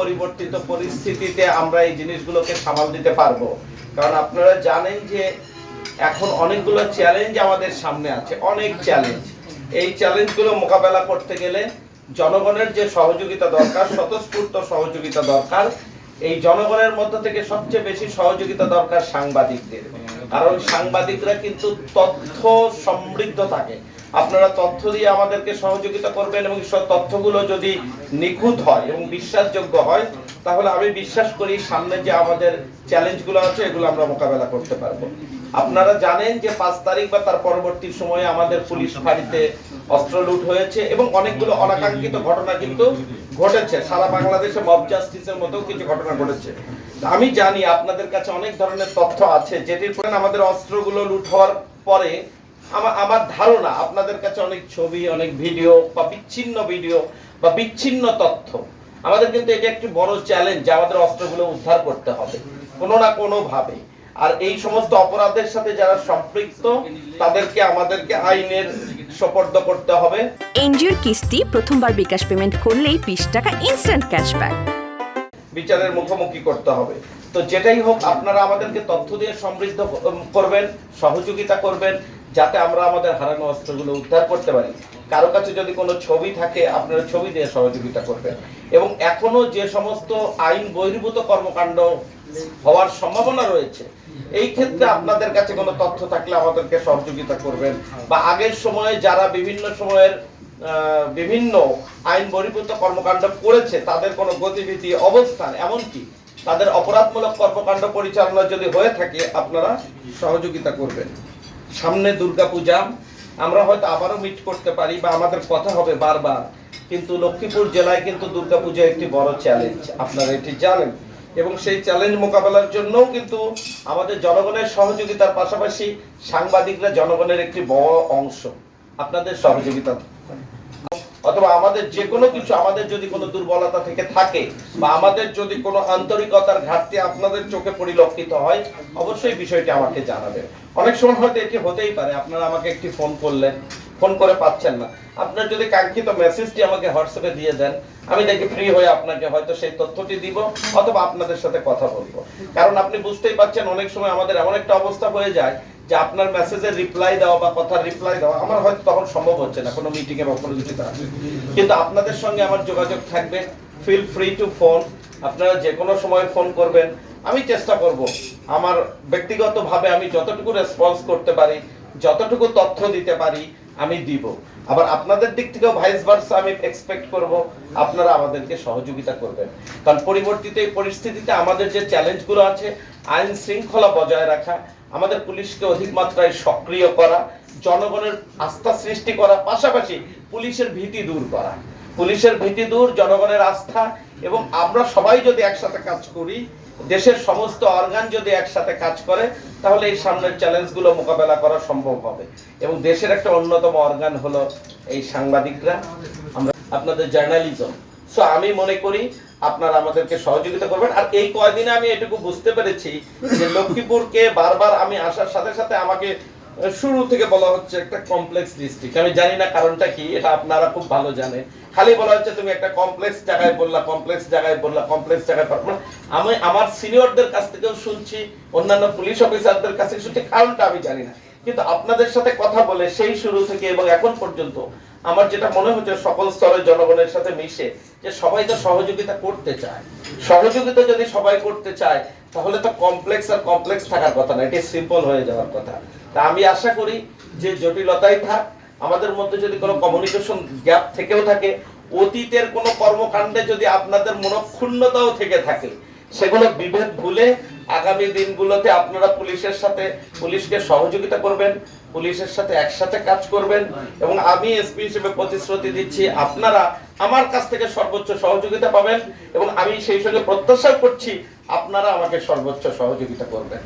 পরিবর্তিত পরিস্থিতিতে আমরা এই জিনিসগুলোকে সামাল দিতে পারব। কারণ আপনারা জানেন যে এখন অনেকগুলো চ্যালেঞ্জ আমাদের সামনে আছে, অনেক চ্যালেঞ্জ এই চ্যালেঞ্জগুলো মোকাবেলা করতে গেলে জনগণের যে সহযোগিতা দরকার, স্বতঃস্ফূর্ত সহযোগিতা দরকার। এই জনগণের মধ্য থেকে সবচেয়ে বেশি সহযোগিতা দরকার সাংবাদিকদের। কারণ সাংবাদিকরা কিন্তু তথ্য সমৃদ্ধ থাকে। আপনারা তথ্য দিয়ে আমাদেরকে সহযোগিতা করবেন এবং সব তথ্যগুলো যদি নিখুঁত হয় এবং বিশ্বাসযোগ্য হয়, তাহলে আমি বিশ্বাস করি সামনে যে আমাদের চ্যালেঞ্জগুলো আছে, এগুলো আমরা মোকাবেলা করতে পারব। আপনারা জানেন যে পাঁচ তারিখ বা তার পরবর্তী সময়ে আমাদের পুলিশ ফাঁড়িতে অস্ত্র লুট হয়েছে এবং অনেকগুলো অনাকাঙ্ক্ষিত ঘটনা কিন্তু ঘটেছে। সারা বাংলাদেশে মব জাস্টিসের মতো কিছু ঘটনা ঘটেছে। আমি জানি আপনাদের কাছে অনেক ধরনের তথ্য আছে, যেটির পরে আমাদের অস্ত্রগুলো লুট হওয়ার পরে আমার আমার ধারণা আপনাদের কাছে অনেক ছবি অনেক ভিডিও বা বিচ্ছিন্ন ভিডিও বা বিচ্ছিন্ন তথ্য। আমাদের কিন্তু এটা একটি বড় চ্যালেঞ্জ যে আমাদের অস্ত্রগুলো উদ্ধার করতে হবে কোনো না কোনো ভাবে আর এই সমস্ত অপরাধের সাথে যারা সম্পৃক্ত তাদেরকে আমাদেরকে আইনের সোপর্দ করতে হবে। এনজিওর কিস্তি প্রথমবার বিকাশ পেমেন্ট করলেই বিশ টাকা ইনস্ট্যান্ট ক্যাশব্যাক বিচারের মুখোমুখি করতে হবে। তো যেটাই হোক আপনারা আমাদেরকে তথ্য দিয়ে সমৃদ্ধ করবেন সহযোগিতা করবেন যাতে আমরা আমাদের হারানো অস্ত্রগুলো উদ্ধার করতে পারি। কারও কাছে যদি কোনো ছবি থাকে, আপনারা ছবি দিয়ে সহযোগিতা করবেন। এবং এখনও যে সমস্ত আইন বহির্ভূত কর্মকাণ্ড হওয়ার সম্ভাবনা রয়েছে, এই ক্ষেত্রে আপনাদের কাছে কোনো তথ্য থাকলে আমাদেরকে সহযোগিতা করবেন। বা আগের সময়ে যারা বিভিন্ন সময়ের বিভিন্ন আইন বহির্ভূত কর্মকাণ্ড করেছে, তাদের কোনো গতিবিধি, অবস্থান এমনকি তাদের অপরাধমূলক কর্মকাণ্ড পরিচালনা যদি হয়ে থাকে, আপনারা সহযোগিতা করবেন। সামনে দুর্গাপূজা। আমরা হয়তো আবারও মিট করতে পারি বা আমাদের কথা হবে বারবার, কিন্তু লক্ষ্মীপুর জেলায় কিন্তু দুর্গাপূজা একটি বড় চ্যালেঞ্জ আপনারা এটি জানেন। এবং সেই চ্যালেঞ্জ মোকাবেলার জন্যও কিন্তু আমাদের জনগণের সহযোগিতার পাশাপাশি সাংবাদিকরা জনগণের একটি বড় অংশ। আপনাদের সহযোগিতা অথবা আমাদের যে কোনো কিছু আমাদের যদি কোনো দুর্বলতা থেকে থাকে বা আমাদের যদি কোনো আন্তরিকতার ঘাটতি আপনাদের চোখে পরিলক্ষিত হয়, অবশ্যই বিষয়টি আমাকে জানাবেন। অনেক সময় হয়তো এটি হতেই পারে, আপনারা আমাকে একটি ফোন করলেন ফোন করে পাচ্ছেন না। আপনার যদি কাঙ্ক্ষিত মেসেজটি আমাকে হোয়াটসঅ্যাপে দিয়ে দেন, আমি দেখি ফ্রি হয়ে আপনাকে হয়তো সেই তথ্যটি দিব অথবা আপনাদের সাথে কথা বলব। কারণ আপনি বুঝতেই পারছেন অনেক সময় আমাদের এমন একটা অবস্থা হয়ে যায় যে আপনার মেসেজের রিপ্লাই দেওয়া বা কথার রিপ্লাই দেওয়া আমার হয়তো তখন সম্ভব হচ্ছে না, কোনো মিটিং এ বা কোনো কিছু কিন্তু আপনাদের সঙ্গে আমার যোগাযোগ থাকবে। ফিল ফ্রি টু ফোন আপনারা যে কোনো সময় ফোন করবেন। আমি চেষ্টা করব। আমার ব্যক্তিগতভাবে আমি যতটুকু রেসপন্স করতে পারি, যতটুকু তথ্য দিতে পারি আমি দিব। আবার আপনাদের দিক থেকেও ভাইস ভার্সা আমি এক্সপেক্ট করব, আপনারা আমাদেরকে সহযোগিতা করবেন। কারণ পরিবর্তিত এই পরিস্থিতিতে আমাদের যে চ্যালেঞ্জগুলো আছে, আইন শৃঙ্খলা বজায় রাখা, আমাদের পুলিশকে অধিক মাত্রায় সক্রিয় করা, জনগণের আস্থা সৃষ্টি করা, পাশাপাশি পুলিশের ভীতি দূর করা। পুলিশের ভীতি দূর, জনগণের আস্থা, এবং আমরা সবাই যদি একসাথে কাজ করি দেশের সমস্ত অর্গান যদি একসাথে কাজ করে, তাহলে এই সামনের চ্যালেঞ্জগুলো মোকাবেলা করা সম্ভব হবে। এবং দেশের একটা অন্যতম অর্গান হলো এই সাংবাদিকরা। আমরা আপনাদের জার্নালিজম সো আমি মনে করি আপনারা আমাদেরকে সহযোগিতা করবেন। আর এই কয়দিনে আমি এটুকু বুঝতে পেরেছি যে লক্ষ্মীপুরকে বারবার আমি আসার সাথে সাথে আমাকে শুরু থেকে বলা হচ্ছে একটা কমপ্লেক্স ডিস্ট্রিক্ট আমি জানি না কারণটা কি, এটা আপনারা খুব ভালো জানেন। খালি বলা হচ্ছে তুমি একটা কমপ্লেক্স জায়গায় বললা কমপ্লেক্স জায়গায় বললা কমপ্লেক্স জায়গায় পারব আমি আমার সিনিয়রদের কাছ থেকেও শুনছি, অন্যান্য পুলিশ অফিসারদের কাছে শুনছি, কারণটা আমি জানি না। কিন্তু আপনাদের সাথে কথা বলে সেই শুরু থেকে এবং এখন পর্যন্ত আমার যেটা মনে হচ্ছে সকল স্তরের জনগণের সাথে মিশে, যে সবাই তো সহযোগিতা করতে চায়। সহযোগিতা যদি সবাই করতে চায়, তাহলে তো কমপ্লেক্স আর কমপ্লেক্স থাকার কথা না এটি সিম্পল হয়ে যাওয়ার কথা। তা আমি আশা করি যে জটিলতাই থাক, আমাদের মধ্যে যদি কোনো কমিউনিকেশন গ্যাপ থেকেও থাকে, অতীতের কোনো কর্মকাণ্ডে যদি আপনাদের মনক্ষুণ্ণতাও থেকে থাকে, সেগুলো বিভেদ ভুলে আগামী দিনগুলোতে আপনারা পুলিশের সাথে, পুলিশকে সহযোগিতা করবেন, পুলিশের সাথে একসাথে কাজ করবেন এবং আমি এসপি হিসেবে প্রতিশ্রুতি দিচ্ছি, আপনারা আমার কাছ থেকে সর্বোচ্চ সহযোগিতা পাবেন এবং আমি সেই সঙ্গে প্রত্যাশা করছি আপনারা আমাকে সর্বোচ্চ সহযোগিতা করবেন।